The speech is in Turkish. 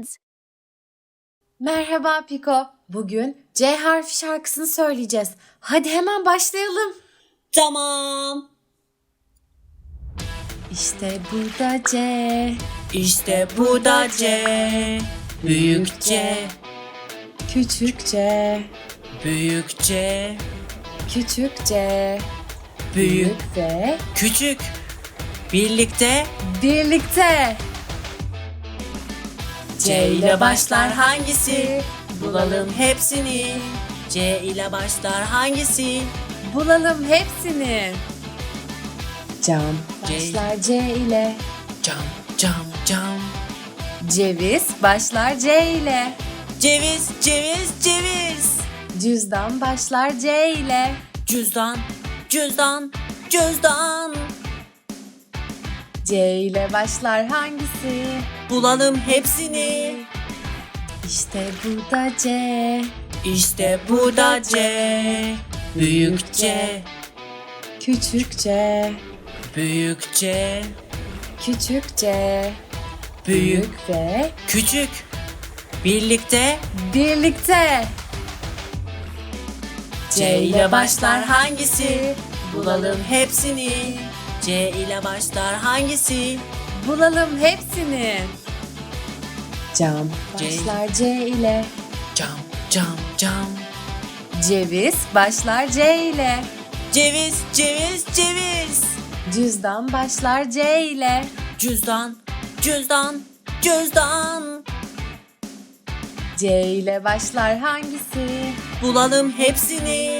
kids. Merhaba Piko. Bugün C harfi şarkısını söyleyeceğiz. Hadi hemen başlayalım. Tamam. İşte burada C, İşte bu da C. Büyük C. küçük C, Büyük C. küçük C, Büyük. ve Küçük. Birlikte birlikte. C ile başlar hangisi? Bulalım hepsini. C ile başlar hangisi? Bulalım hepsini. Cam C. başlar C ile. Cam, cam, cam. Ceviz başlar C ile. Ceviz, ceviz, ceviz. Cüzdan başlar C ile. Cüzdan, cüzdan, cüzdan. C ile başlar hangisi? Bulalım hepsini. İşte burada C. İşte bu da C. Büyük C. Küçük C. Büyük C. Küçük C. Büyük. ve Küçük. Birlikte birlikte. C ile başlar hangisi? Bulalım hepsini. C ile başlar hangisi? Bulalım hepsini. Cam C. başlar C ile. Cam, cam, cam. Ceviz başlar C ile. Ceviz, ceviz, ceviz. Cüzdan başlar C ile. Cüzdan, cüzdan, cüzdan. C ile başlar hangisi? Bulalım hepsini.